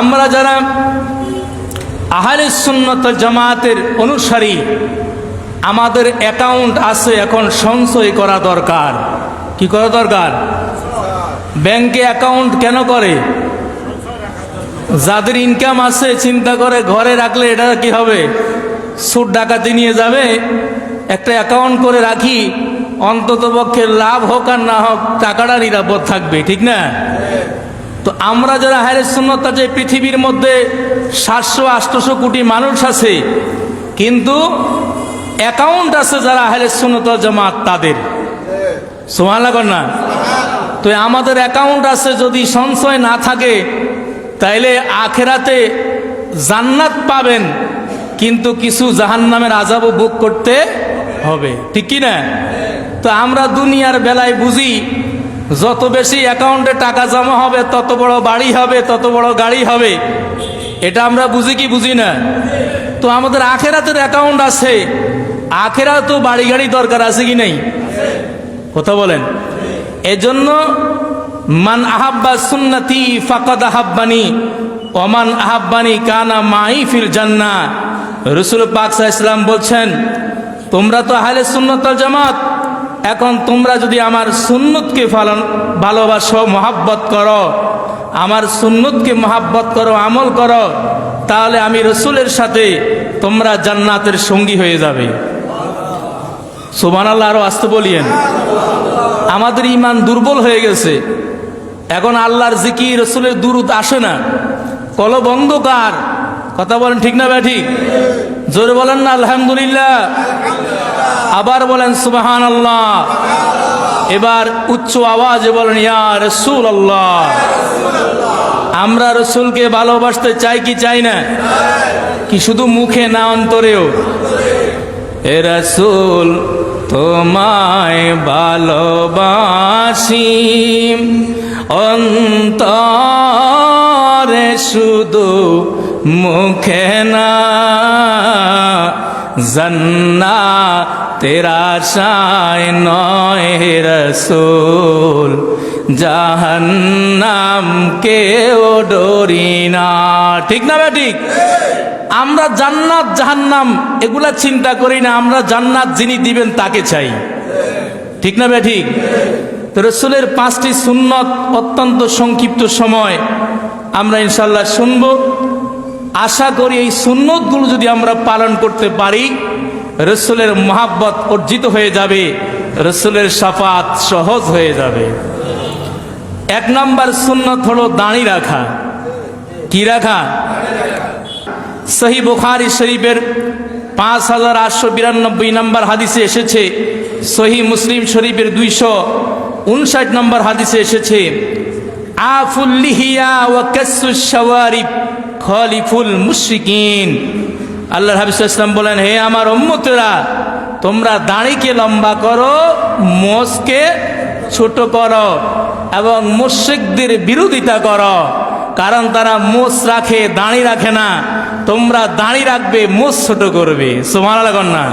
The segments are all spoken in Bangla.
আমরা যারা আহলে সুন্নত জামাতের অনুসারী, আমাদের অ্যাকাউন্ট আছে এখন সঞ্চয় করা দরকার। কি করা দরকার? ব্যাংকে অ্যাকাউন্ট কেন করে? যাদের ইনকাম আছে, চিন্তা করে ঘরে রাখলে এটা কি হবে? সুদ ডাকাতি নিয়ে যাবে? একটা অ্যাকাউন্ট করে রাখি অন্তত পক্ষে লাভ হোক আর না হোক, টাকাটা নিরাপদ থাকবে, ঠিক না? তো আমরা যারা হায়ার সুন্নত যে পৃথিবীর মধ্যে সাতশো আটশোশো কোটি মানুষ আছে, কিন্তু অ্যাকাউন্ট আছে যারা হায়ার সুন্নত জামাত তাদের। সোমান লাগান না? তো আমাদের অ্যাকাউন্ট আছে যদি সঞ্চয় না থাকে, তাইলে আখেরাতে জান্নাত পাবেন, কিন্তু কিছু জাহান্নামের আজাবও বুক করতে হবে। ঠিক কি না তো আমরা দুনিয়ার বেলায় বুঝি যত বেশি অ্যাকাউন্টে টাকা জমা হবে, তত বড় বাড়ি হবে, তত বড় গাড়ি হবে। এটা আমরা বুঝি কি বুঝি না? তো আমাদের আখেরাতের অ্যাকাউন্ট আছে। আখেরা তো বাড়ি গাড়ি দরকার আছে কি নেই? কথা বলেন। এজন্য, মান আহাব্বা সুন্নতি ফাকাদ আহাব্বানি ওমান আহাব্বানি কানা মাই ফিল জান্না রসুল পাক ইসলাম বলছেন, তোমরা তো আহলে সুন্নতল জামাত। এখন তোমরা যদি আমার সুন্নতকে পালন, ভালোবাসো, মহাব্বত করো, আমার সুন্নতকে মহাব্বত করো, আমল করো, তাহলে আমি রসুলের সাথে তোমরা জান্নাতের সঙ্গী হয়ে যাবে। সোমান আল্লাহ আরও আসতে বলিয়েন। আমাদের ইমান দুর্বল হয়ে গেছে। এখন আল্লাহর জিকি রসুলের দুরুদ আসে না। কল বন্ধকার কথা বলেন ঠিক না ঠিক? জোরে বলেন না, আলহামদুলিল্লাহ। আবার বলেন সুবাহান আল্লাহ এবার উচ্চ আওয়াজে বলেন, ইয়া রসুল আল্লাহ আমরা রসুলকে ভালোবাসতে চাই কি চাই না? কি শুধু মুখে না অন্তরেও? এ রসুল, তোমায় ভালোবাসি। অন্তরে শুধু মুখে না জন্না তেরা শায় নয় রসুল জাহান্নাম কেউ ডরি না ঠিক না ঠিক আমরা জান্নাত, জাহান্নাম, এগুলা চিন্তা করি না, আমরা জান্নাত যিনি দিবেন তাকে চাই। ঠিক না ঠিক? রসুলের পাঁচটি সুন্নত অত্যন্ত সংক্ষিপ্ত সময় আমরা ইনশাল্লাহ শুনব। আশা করি এই সুন্নতগুলো যদি আমরা পালন করতে পারি রসুলের মহাব্বত অর্জিত হয়ে যাবে, রসুলের সাফাত সহজ হয়ে যাবে। এক নম্বর সুন্নত হলো দাঁড়ি রাখা। কি রাখা? সহি বুখারি শরীফের পাঁচ হাজার আটশো বিরানব্বই নম্বর হাদিসে এসেছে, সহি মুসলিম শরীফের দুইশো উনষাট নম্বর হাদিসে এসেছে আফুল্লিহিয়া ও কেসুসাওয়ারিফ খলিফুল মুশরিকিন। আল্লাহ হাবিস ইসলাম বলেন, হে আমার উম্মতেরা, তোমরা দাঁড়িকে লম্বা করো, মোষকে ছোট করো এবং মুশ্রিকদের বিরোধিতা করো। কারণ তারা মোষ রাখে, দাঁড়ি রাখে না। তোমরা দাঁড়ি রাখবে, মোষ ছোট করবে। সোমালা না।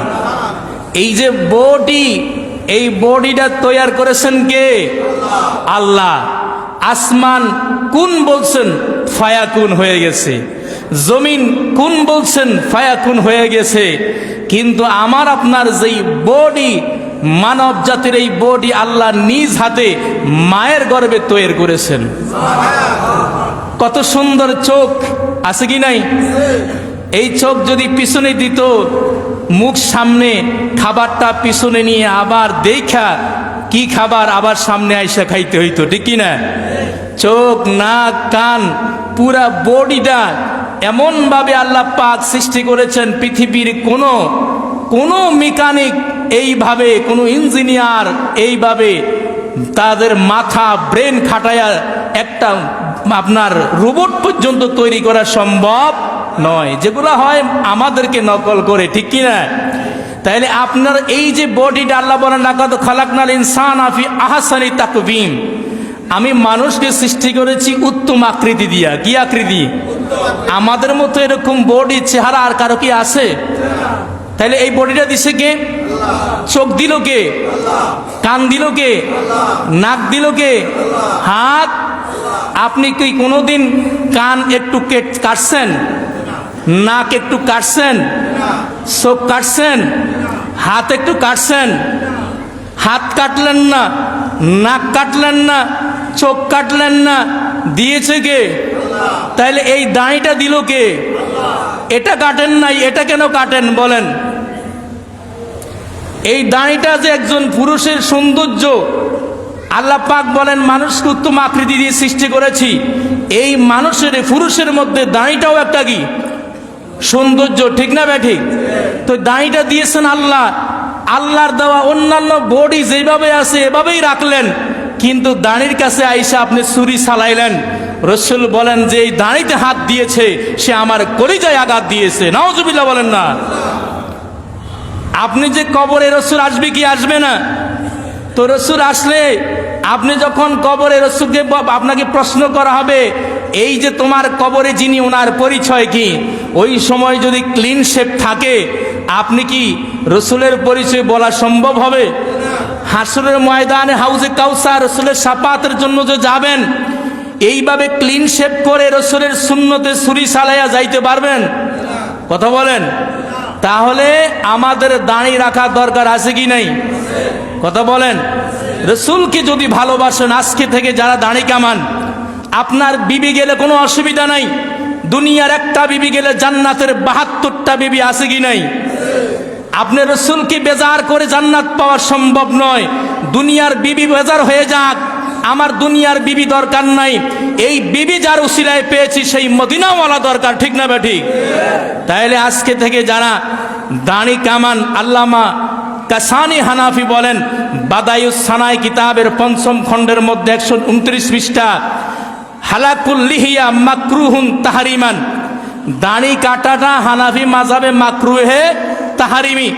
এই যে বডি, এই বডিটা তৈয়ার করেছেন কে? আল্লাহ। আসমান কোন বলছেন? ফায়াকুন হয়ে গেছে। জমিন কোন বলছেন? ফায়াকুন হয়ে গেছে। কিন্তু আমার আপনার যেই বডি, মানব জাতির এই বডি আল্লাহ নিজ হাতে মায়ের গর্বে তৈরি করেছেন। কত সুন্দর চোখ, আছে কি নাই? এই চোখ যদি পিছনে দিত, মুখ সামনে, খাবারটা পিছনে নিয়ে আবার দেখা কি খাবার আবার সামনে আইসা খাইতে হইতো, ঠিক না চোখ, নাক, কান, পুরা বডিটা এমনভাবে আল্লাহ পাক সৃষ্টি করেছেন পৃথিবীর কোনো কোনো মেকানিক এইভাবে, কোনো ইঞ্জিনিয়ার এইভাবে তাদের মাথা, ব্রেন খাটায়া একটা আপনার রোবট পর্যন্ত তৈরি করা সম্ভব নয়। যেগুলো হয় আমাদেরকে নকল করে, ঠিক কিনা? তাইলে আপনার এই যে বডিটা আল্লাহ বলেন, লাকাদ খালাকনাল ইনসান আফি আহসানি তাকবিম। আমি মানুষকে সৃষ্টি করেছি উত্তম আকৃতি দিয়া। কি আকৃতি? আমাদের মতো এরকম বডি চেহারা আর কারও কি আছে? তাহলে এই বডিটা দিছে কে? চোখ দিল কে? কান দিল কে? নাক দিল কে? হাত? আপনি কি কোনোদিন কান একটু কেট- কাটছেন? নাক একটু কাটছেন? চোখ কাটছেন, হাত একটু কাটছেন। হাত কাটলেন না, নাক কাটলেন না, চোখ কাটলেন না, দিয়েছে কে? তাহলে এই দাঁড়িটা দিল কে? এটা কাটেন নাই, এটা কেন কাটেন বলেন। এই দাঁড়িটা যে একজন পুরুষের সৌন্দর্য, আল্লাহ পাক বলেন, মানুষকে উত্তম আকৃতি দিয়ে সৃষ্টি করেছি। এই মানুষের, পুরুষের মধ্যে দাঁড়িটাও একটা কি? সৌন্দর্য, ঠিক না ব্যাঠিক তো দাঁড়িটা দিয়েছেন আল্লাহ। আল্লাহর দেওয়া অন্যান্য বডি যেভাবে আছে, এভাবেই রাখলেন। কিন্তু দাঁড়ির কাছে আইসা আপনি ছুরি চালাইলেন রসুল বলেন যে, এই দাঁড়িতে হাত দিয়েছে, সে আমার কলিজায় আঘাত দিয়েছে। নওয়াজুবিল্লাহ বলেন না। আপনি যে কবরে রসুল আসবে কি আসবে না? তো রসুল আসলে আপনি যখন কবরে রসুলকে আপনাকে প্রশ্ন করা হবে, এই যে তোমার কবরে যিনি ওনার পরিচয় কি? ওই সময় যদি ক্লিন শেপ থাকে, আপনি কি রসুলের পরিচয় বলা সম্ভব হবে? হাসরের ময়দানে হাউজে কাউসা রসুলের সাপাতের জন্য যে যাবেন, এইভাবে ক্লিন শেপ করে রসুলের শূন্যতে সুরি সালাইয়া যাইতে পারবেন? কথা বলেন। তাহলে আমাদের দাঁড়িয়ে রাখার দরকার আছে কি নাই? কথা বলেন। রসুলকে যদি ভালোবাসেন, আজকে থেকে যারা দাঁড়ি কামান, আপনার বিবি গেলে কোনো অসুবিধা নাই। দুনিয়ার একটা বিবি গেলে জান্নাতের বাহাত্তরটা বিবি আছে কি নাই? আপনি রসুলকে বেজার করে জান্নাত পাওয়া সম্ভব নয়। দুনিয়ার বিবি বেজার হয়ে যাক। আমার দুনিয়ার বিবি দরকার নাই। এই বিবি যার উসিলায় পেয়েছি, সেই মদিনাওয়ালা দরকার, ঠিক না ঠিক তাইলে আজকে থেকে যারা দাঁড়ি কামান, আল্লামা কাসানি হানাফি বলেন, বাদায়ুস সানাই কিতাবের পঞ্চম খণ্ডের মধ্যে একশো উনত্রিশ পৃষ্ঠা হালাকুল লিহিয়া মাকরুহুন তাহারিমান, দাড়ি কাটাটা হানাফি মাজাবে মাকরুহে তাহারিমি,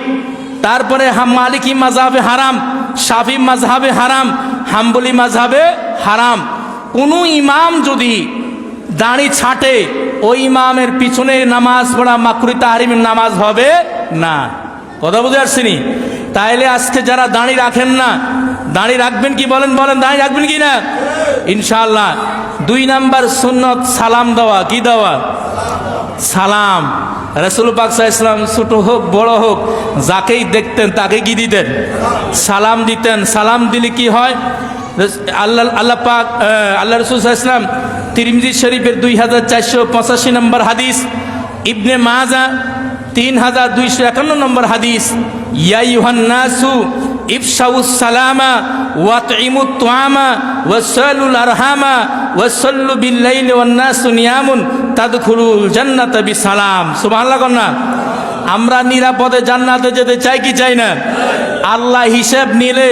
তারপরে মালিকি মাঝাবে হারাম, শাফি মাঝহাবে হারাম, হাম্বলি মাঝহাবে হারাম। কোনো ইমাম যদি দাড়ি ছাটে, ওই ইমামের পিছনে নামাজ পড়া মাকরুই তাহারিমের নামাজ হবে না। কথা বুঝে আসছিনি? তাইলে আজকে যারা দাঁড়ি রাখেন না দাঁড়ি রাখবেন কি বলেন বলেন দাঁড়ি রাখবেন কি না? ইনশাল্লাহ দুই নাম্বার সুন্নত সালাম দেওয়া, কি দেওয়া? সালাম। রসুল পাক ইসলাম ছোট হোক, বড় হোক, যাকেই দেখতেন তাকে কি দিতেন? সালাম দিতেন। সালাম দিলে কি হয়? আল্লাহ আল্লাহ পাক আল্লাহ রসুল ইসলাম তিরিমজি শরীফের দুই হাজার চারশো পঁচাশি নম্বর হাদিস, ইবনে মাজা তিন হাজার দুইশো একান্ন নম্বর হাদিস ইয়াইহান্নাসু ইফসাউস সালামা ওয়াতইমুত তুআমা ওয়াসালুল আরহামা ওয়াসাল্লু বিল্লাইলি ওয়ান নাসু নিয়ামুন তাদখুলুল জান্নাতা বিসালাম। সুবহানাল্লাহ কন্যা আমরা নিরাপদে জান্নাতে যেতে চাই কি চাই না? আল্লাহ হিসাব নিলে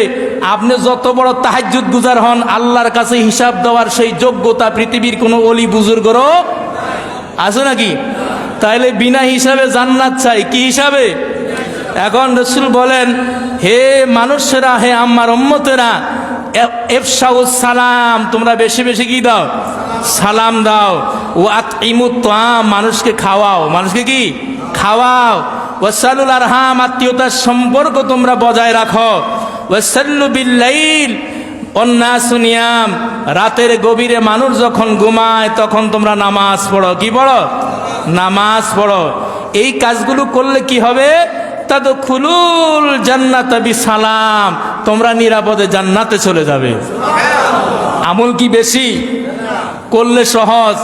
আপনি যত বড় তাহাজ্জুদ গুজার হন, আল্লাহর কাছে হিসাব দেওয়ার সেই যোগ্যতা পৃথিবীর কোনো অলি বুজুর্গরও আছে নাকি? তাইলে বিনা হিসাবে জান্নাত চাই, কি হিসাবে? এখন রসুল বলেন, হে মানুষেরা, হে আমার উম্মতেরা এফসাউস সালাম, তোমরা বেশি বেশি কি দাও? সালাম দাও। ও আত ইমুতাম মানুষকে খাওয়াও। মানুষকে কি? খাওয়াও। ওয়াসালুল আরহাম, আত্মীয়তার সম্পর্ক তোমরা বজায় রাখো। ওয়াসাল্লু বিল্লাইল অন্যাসুনিয়াম রাতের গভীরে মানুষ যখন ঘুমায়, তখন তোমরা নামাজ পড়ো। কি পড়ো? নামাজ পড়ো। এই কাজগুলো করলে কি হবে? তাদ খুলুল জান্নাত সালাম তোমরা নিরাপদে জান্নাতে চলে যাবে। আমল কি বেশি? করলে সহজ।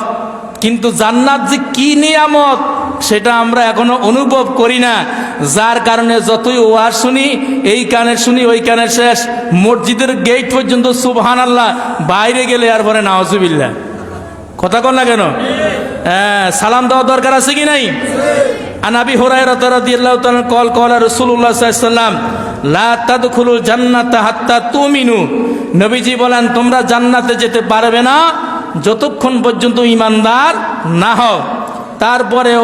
কিন্তু জান্নাত যে কি নিয়ামত, সেটা আমরা এখনও অনুভব করি না। যার কারণে যতই ওয়ার শুনি, এই কানে শুনি, ওই কানে শেষ। মসজিদের গেট পর্যন্ত সুবহান আল্লাহ বাইরে গেলে আর পরে নাওজুবিল্লা কথা কর না কেন? সালাম দেওয়া দরকার আছে কি নাই? আনাবি হুরায়রা রাদিয়াল্লাহু কল কল, রাসূলুল্লাহ লা নবীজি বলেন, তোমরা জান্নাতে যেতে পারবে না যতক্ষণ পর্যন্ত না হও। তারপরে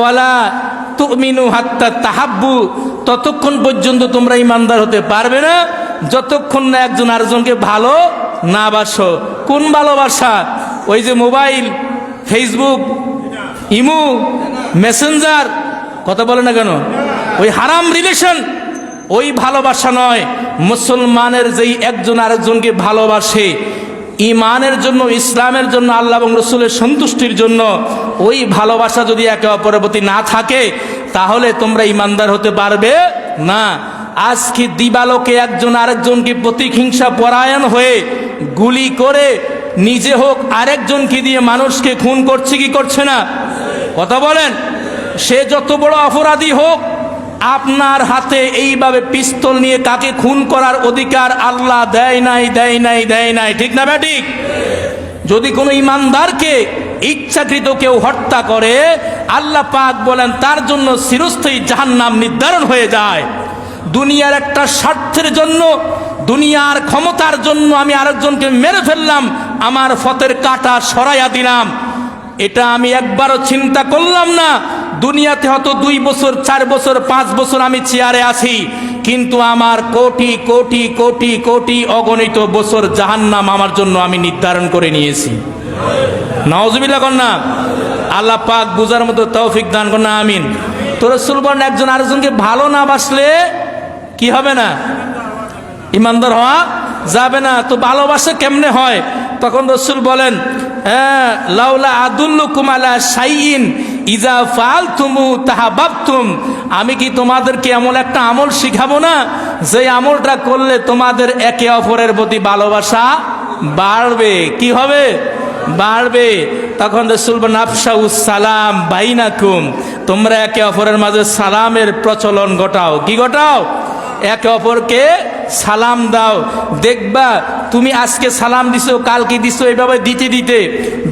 তাহাব্বু। ততক্ষণ পর্যন্ত তোমরা ইমানদার হতে পারবে না যতক্ষণ না একজন আরেকজনকে ভালো না বাসো। কোন ভালোবাসা? ওই যে মোবাইল, ফেসবুক ইমু, মেসেঞ্জার, কথা বলে না কেন? ওই হারাম রিলেশন ওই ভালোবাসা নয়। মুসলমানের যেই একজন আরেকজনকে ভালোবাসে, ইমানের জন্য, ইসলামের জন্য, আল্লাহ এবং রসুলের সন্তুষ্টির জন্য, ওই ভালোবাসা যদি একে অপরের প্রতি না থাকে, তাহলে তোমরা ইমানদার হতে পারবে না। আজকে দিবালোকে একজন আরেকজনকে প্রতিহিংসা পরায়ণ হয়ে গুলি করে নিজে হোক আরেকজনকে দিয়ে মানুষকে খুন করছে কি করছে না? কথা বলেন? সে যত বড় অপরাধী হোক, আপনার হাতে এইভাবে পিস্তল নিয়ে কাকে খুন করার অধিকার আল্লাহ দেয় নাই দেয় নাই দেয় নাই। ঠিক না ব্যাটিক যদি কোনো ইমানদারকে, ইচ্ছাকৃত কেউ হত্যা করে, আল্লাহ পাক বলেন তার জন্য চিরস্থায়ী জাহান্নাম নির্ধারণ হয়ে যায়। দুনিয়ার একটা স্বার্থের জন্য দুনিয়ার ক্ষমতার জন্য আমি আরেকজনকে মেরে ফেললাম, আমার ফতের কাটা সরাইয়া দিলাম। এটা আমি একবারও চিন্তা করলাম না। দুনিয়াতে হয়তো দুই বছর, চার বছর, পাঁচ বছর আমি চেয়ারে আছি, কিন্তু আমার কোটি কোটি কোটি কোটি অগণিত বছর জাহান্নাম আমার জন্য আমি নির্ধারণ করে নিয়েছি। নওয়াজবিল্লা কন্যা আল্লাহ পাক বুঝার মতো তৌফিক দান কন্যা আমিন। তো রসুল বলেন, একজন আরেকজনকে ভালো না বাসলে কি হবে না? ইমানদার হওয়া যাবে না। তো ভালোবাসা কেমনে হয়? তখন রসুল বলেন হ্যাঁ লাউলা আদুল্লু কুমালা সাইন ইজা ফাল তুমু তাহা বাপতুম আমি কি তোমাদেরকে এমন একটা আমল শিখাবো না? যে আমলটা করলে তোমাদের একে অপরের প্রতি ভালোবাসা বাড়বে। কি হবে? বাড়বে। তখন রসুল নাফসা সালাম বাইনাকুম। তোমরা একে অপরের মাঝে সালামের প্রচলন ঘটাও। কি ঘটাও? একে অপরকে সালাম দাও। দেখবা, তুমি আজকে সালাম দিছো, কালকে দিছো এভাবে দিতে দিতে।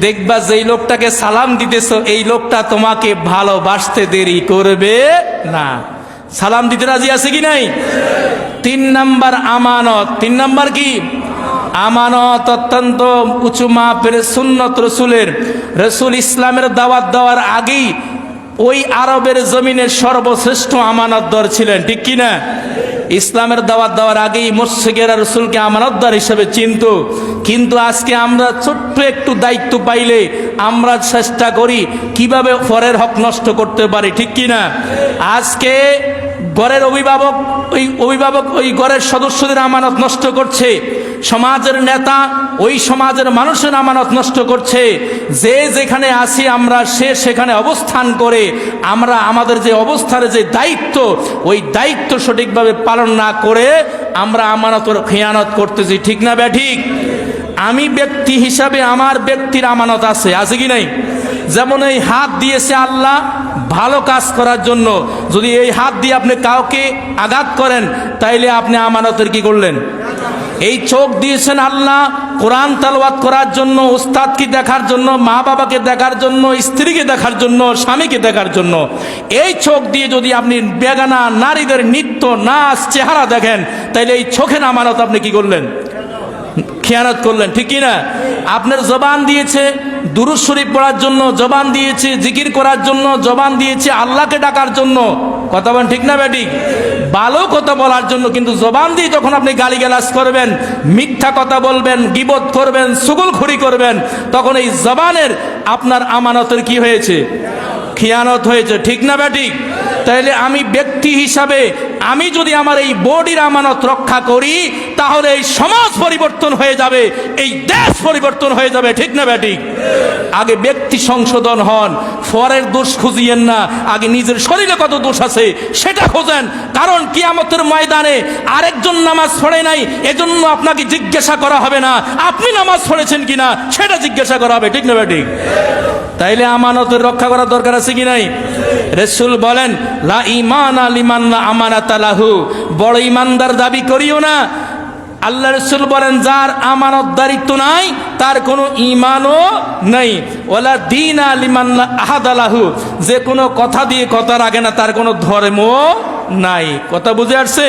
দেখবা, যেই লোকটাকে সালাম দিতেছো, এই লোকটা তোমাকে ভালোবাসতে দেরি করবে না। সালাম দিতে রাজি আছে কি নাই? তিন নাম্বার আমানত। তিন নাম্বার কি? আমানত অত্যন্ত উঁচু মাপের সুন্নত রসুলের। রসুল ইসলামের দাওয়াত দেওয়ার আগেই ওই আরবের জমিনের সর্বশ্রেষ্ঠ আমানতদর ছিলেন, ঠিক কিনা? ইসলামের দাওয়াত দেওয়ার আগেই মৎস্যকেরা রসুলকে আমানতদার হিসেবে চিনত। কিন্তু আজকে আমরা ছোট্ট একটু দায়িত্ব পাইলে আমরা চেষ্টা করি কীভাবে পরের হক নষ্ট করতে পারি, ঠিক কিনা? আজকে ঘরের অভিভাবক, ওই অভিভাবক, ওই ঘরের সদস্যদের আমানত নষ্ট করছে। সমাজের নেতা, ওই সমাজের মানুষের আমানত নষ্ট করছে। যে যেখানে আসি আমরা, সে সেখানে অবস্থান করে আমরা আমাদের যে অবস্থার যে দায়িত্ব, ওই দায়িত্ব সঠিকভাবে পালন না করে আমরা আমানতর খেয়ানত করতেছি। ঠিক না ব্যা ঠিক? আমি ব্যক্তি হিসাবে আমার ব্যক্তির আমানত আছে আছে কি নাই? যেমন এই হাত দিয়েছে আল্লাহ, ভালো কাজ করার জন্য। যদি এই হাত দিয়ে আপনি কাউকে আঘাত করেন, তাইলে আপনি আমানতের কি করলেন? এই চোখ দিয়েছেন আল্লাহ, কোরআন তালওয়াত করার জন্য, উস্তাদকে দেখার জন্য, মা বাবাকে দেখার জন্য, স্ত্রীকে দেখার জন্য, স্বামীকে দেখার জন্য। এই চোখ দিয়ে যদি আপনি বেগানা নারীদের নিত্য নাচ চেহারা দেখেন, তাইলে এই চোখের আমানত আপনি কি করলেন? খেয়ানত করলেন, ঠিক কিনা? আপনার জবান দিয়েছে দুরুদ শরীফ পড়ার জন্য, জবান দিয়েছে, জিকির করার জন্য, জবান দিয়েছে, আল্লাহকে ডাকার জন্য। কথা বলেন ঠিক না ব্যাটিক? ভালো কথা বলার জন্য, কিন্তু জবান দিয়ে যখন আপনি গালিগালাজ করবেন, মিথ্যা কথা বলবেন, গিবত করবেন সুগুলখুরি করবেন, তখন এই জবানের আপনার আমানতের কি হয়েছে? খিয়ানত হয়েছে। ঠিক না ব্যাটিক? তাইলে আমি ব্যক্তি হিসাবে আমি যদি আমার এই বডির আমানত রক্ষা করি, তাহলে এই সমাজ পরিবর্তন হয়ে যাবে, এই দেশ পরিবর্তন হয়ে যাবে, ঠিক না ব্যাটিক আগে ব্যক্তি সংশোধন হন ফরের দোষ খুঁজিয়েন না, আগে নিজের শরীরে কত দোষ আছে সেটা খোঁজেন। কারণ কিয়ামতের ময়দানে আরেকজন নামাজ পড়ে নাই, এজন্য আপনাকে জিজ্ঞাসা করা হবে না, আপনি নামাজ পড়েছেন কিনা সেটা জিজ্ঞাসা করা হবে, ঠিক না ব্যাটিক তাইলে আমানতের রক্ষা করার দরকার আছে কি নাই? রসুল বলেন লা ইমান আলিমান আমানাত লাহু। বড় ইমানদার দাবি করিও না। আল্লাহ রসুল বলেন, যার আমানত দারিত্ব নাই, তার কোনো ইমানও নেই। ওলা দিন আলিমান আহাদ আলাহু যে কোনো কথা দিয়ে কথা রাখে না, তার কোনো ধর্ম নাই। কথা বুঝে আসছে?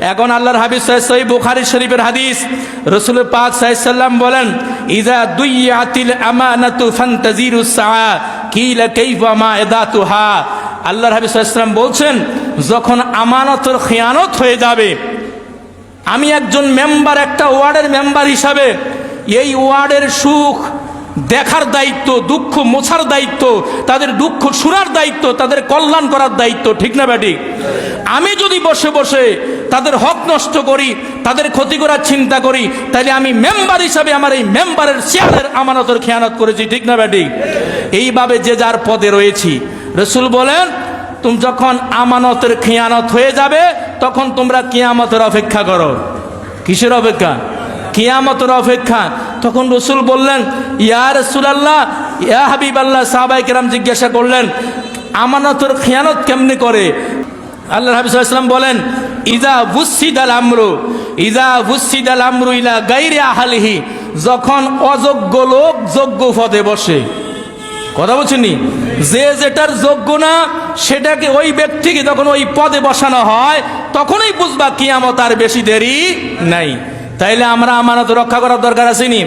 এখন আল্লাহর হাবিজ সাহেব বুখারি শরীফের হাদিস। রসুল পাক সাহেব বলেন ইজা দুই আতিল আমানাতু ফান্তাজিরু সা কিলা কাইফা মা এদাতুহা। আল্লাহর হাবিজ সাহেব বলছেন, যখন আমানতের খেয়ানত হয়ে যাবে, আমি একজন মেম্বার, একটা ওয়ার্ডের মেম্বার হিসাবে, এই ওয়ার্ডের সুখ দেখার দায়িত্ব, দুঃখ মোছার দায়িত্ব, তাদের দুঃখ শোনার দায়িত্ব, তাদের কল্যাণ করার দায়িত্ব, ঠিক না ব্যাটি? আমি যদি বসে বসে তাদের হক নষ্ট করি, তাদের ক্ষতি করার চিন্তা করি, তাহলে আমি মেম্বার হিসাবে আমার এই মেম্বারের চেয়ারের আমানতের খেয়ানত করেছি, ঠিক না ব্যাটি? এইভাবে যে যার পদে রয়েছি রসুল বলেন, তুমি যখন আমানতের খেয়ানত হয়ে যাবে, তখন তোমরা কিয়ামতের অপেক্ষা করো। কিসের অপেক্ষা? কিয়ামতের অপেক্ষা। তখন রসুল বললেন, ইয়া রসুল আল্লাহ ইয়া হাবিব আল্লাহ সাহাবাই কেরাম জিজ্ঞাসা করলেন, আমানতের খেয়ানত কেমনি করে? আল্লাহ হাবিসাম বলেন ইদা বুসিদ আল আমরু ইদা বুসিদ আল আমরু ইলা গাইরে আহালিহি। যখন অযোগ্য লোক যোগ্য পদে বসে। কথা বলছেনি যে যেটার যোগ্য না, সেটাকে ওই ব্যক্তিকে যখন ওই পদে বসানো হয়, তখনই বুঝবা কিয়ামত আর বেশি দেরি নাই। তাইলে আমরা আমানত রক্ষা করার দরকার আসেনি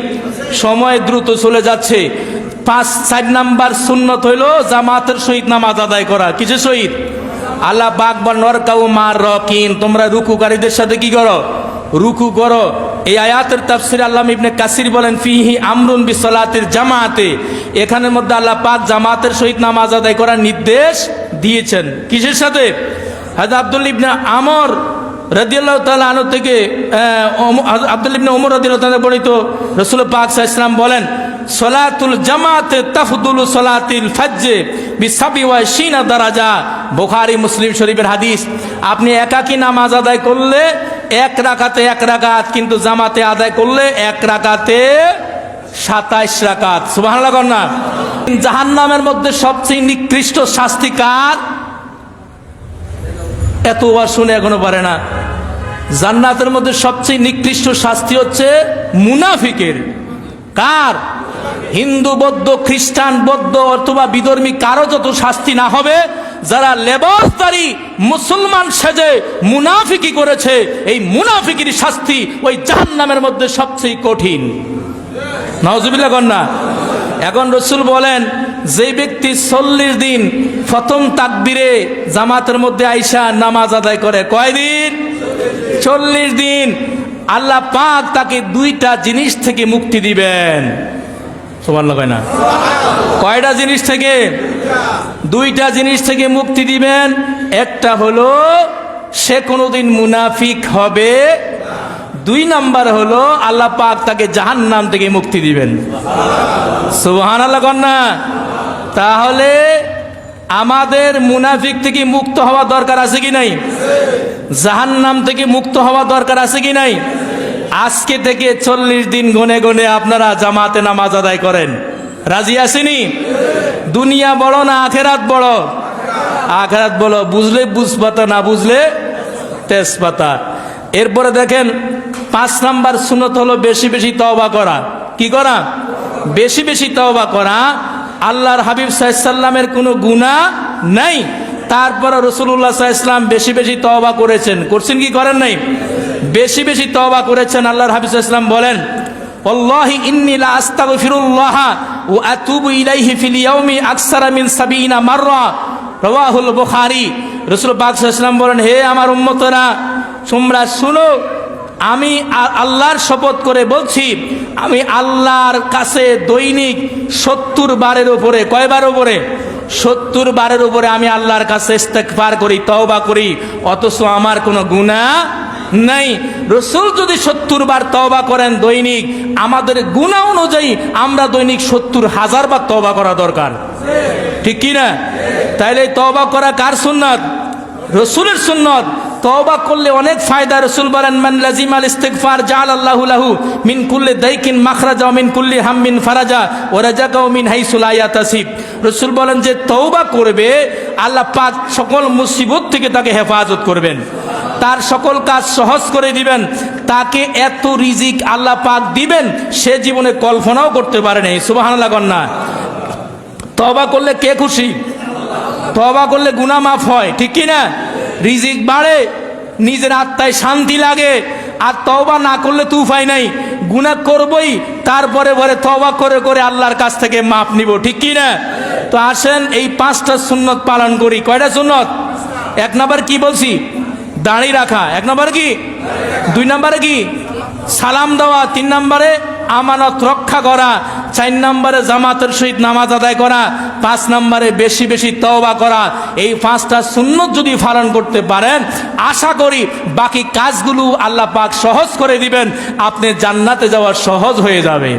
সময় দ্রুত চলে যাচ্ছে। পাঁচ, চার নাম্বার সুন্নত হইল জামাতের সহিত নামাজ আদায় করা। কিছু সহিত? আল্লাহ বাক বা নরকাউ মার রকিন। তোমরা রুকুকারীদের সাথে কি করো? রুকু করো। এই আয়াতের তাফসির আল্লাহ ইবনে কাসির বলেন, ফিহি আমরুন বিসলাতের জামাতে। এখানের মধ্যে আল্লাহ পাক জামাতের সহিত নামাজ আদায় করার নির্দেশ দিয়েছেন। কিসের সাথে? হাজা আব্দুল ইবনে আমর রাদিয়াল্লাহু তাআলা আনু থেকে আব্দুল ইবনে ওমর তাআলা বর্ণিত রাসূল পাক ওয়াসাল্লাম বলেন, সলাতুল জামাতে তাফদুলু সলাতিল ফাজ্জে বিসাবি ওয়া শিনা দারাজা। বুখারী, মুসলিম শরীফের হাদিস। আপনি একাকী নামাজ আদায় করলে এক রাকাতে এক রাকাত, কিন্তু জামাতে আদায় করলে এক রাকাতে সাতাইশ রাকাত। কর না। জাহান্নামের মধ্যে সবচেয়ে নিকৃষ্ট শাস্তি কার? এত ওয়াজ শুনে এখনও পারে না। জান্নাতের মধ্যে সবচেয়ে নিকৃষ্ট শাস্তি হচ্ছে মুনাফিকের। কার? হিন্দু, বৌদ্ধ, খ্রিস্টান, বৌদ্ধ অথবা বিধর্মী, কারও যত শাস্তি না হবে যারা লেবাসদারি মুসলমান সেজে মুনাফিকি করেছে, এই মুনাফিকির শাস্তি ওই জাহান্নামের মধ্যে সবচেয়ে কঠিন। নওয়াজুবিল্লাহ কন্যা, এখন রসুল বলেন যে ব্যক্তি চল্লিশ দিন প্রথম তাকবিরে জামাতের মধ্যে আইসা নামাজ আদায় করে, কয়দিন? চল্লিশ দিন। আল্লাহ পাক তাকে দুইটা জিনিস থেকে মুক্তি দিবেন। সমান কয় না? কয়টা জিনিস থেকে? দুইটা জিনিস থেকে মুক্তি দিবেন। একটা হলো, সে কোনোদিন মুনাফিক হবে। দুই নাম্বার হলো, আল্লাহ পাক তাকে জাহান নাম থেকে মুক্তি দিবেন। সুহান আল্লাহ কন্যা তাহলে আমাদের মুনাফিক থেকে মুক্ত হওয়া দরকার আছে কি নাই? জাহান নাম থেকে মুক্ত হওয়া দরকার আছে কি নাই? আজকে থেকে চল্লিশ দিন গনে গনে আপনারা জামাতে নামাজ আদায় করেন। রাজি আসেনি দুনিয়া বড় না আখেরাত বড়? আখেরাত বলো, বুঝলে বুঝপাতা না বুঝলে তেজপাতা। এরপরে দেখেন, পাঁচ নাম্বার সুনত হলো বেশি বেশি তওবা করা। কি করা? বেশি বেশি তওবা করা। আল্লাহর হাবিব সাহসাল্লামের কোনো গুণা নাই। তারপরে রসুল্লাহ সাহসাল্লাম বেশি বেশি তওবা করেছেন। করছেন কি করেন নাই? বেশি বেশি তওবা করেছেন আল্লাহর হাবিব সাহসাল্লাম বলেন অল্লাহি ইন্নিলা আস্তাগফিরুল্লাহ ও আতুবু ইলাইহি ফিল ইয়াউমি আকসারা মিন সাবিনা মাররা। রাওয়াহুল বুখারী। রাসূল পাক সাল্লাল্লাহু বলেন, হে আমার উম্মতরা, তোমরা শুনো, আমি আল্লাহর শপথ করে বলছি, আমি আল্লাহর কাছে দৈনিক সত্তর বারের উপরে, কয়বার উপরে? সত্তর বারের উপরে আমি আল্লাহর কাছে ইস্তেকবার করি, তওবা করি, অথচ আমার কোনো গুণা নাই। রসুল যদি সত্তর বার তওবা করেন দৈনিক, আমাদের গুণা অনুযায়ী আমরা দৈনিক সত্তর হাজার বার তওবা করা দরকার। ঠিক কি না? তাইলে তওবা করা কার সুন্নত? রসুলের সুন্নত। তওবা করলে অনেক ফায়দা। রসুল বলেন, মান লাজিম আল ইস্তিগফার জাল আল্লাহু লাহু মিন কুল্লি দাইকিন মাখরাজা মিন কুল্লি হাম্মিন ফারাজা ওয়া রাজাকাও মিন হাইসু লা ইয়াতাসিব। রসুল বলেন যে তওবা করবে, আল্লাহ পাক সকল মুসিবত থেকে তাকে হেফাজত করবেন। তার সকল কাজ সহজ করে দিবেন, তাকে এত রিজিক আল্লাহ পাক দিবেন, সে জীবনে কল্পনাও করতে পারে নাই। সুবহানাল্লাহ কন্যা। তবা করলে কে খুশি? তবা করলে গুনা মাফ হয়, ঠিক কি না? রিজিক বাড়ে, নিজের আত্মায় শান্তি লাগে, আর তওবা না করলে তু উপাই নাই। গুনাহ করবই, তারপরে পরে তওবা করে করে আল্লাহর কাছ থেকে মাপ নিব, ঠিক কি না? তো আসেন, এই পাঁচটা সুন্নত পালন করি। কয়টা সুন্নত? এক নাম্বার কি বলছি? দাঁড়ি রাখা, এক নম্বরে কি? দুই নম্বরে কি? সালাম দেওয়া, তিন নম্বরে আমানত রক্ষা করা, চার নম্বরে জামাতের সহিত নামাজ আদায় করা, পাঁচ নম্বরে বেশি বেশি তওবা করা। এই পাঁচটা সুন্নত যদি পালন করতে পারেন, আশা করি বাকি কাজগুলো আল্লাহ পাক সহজ করে দিবেন, আপনি জান্নাতে যাওয়া সহজ হয়ে যাবে।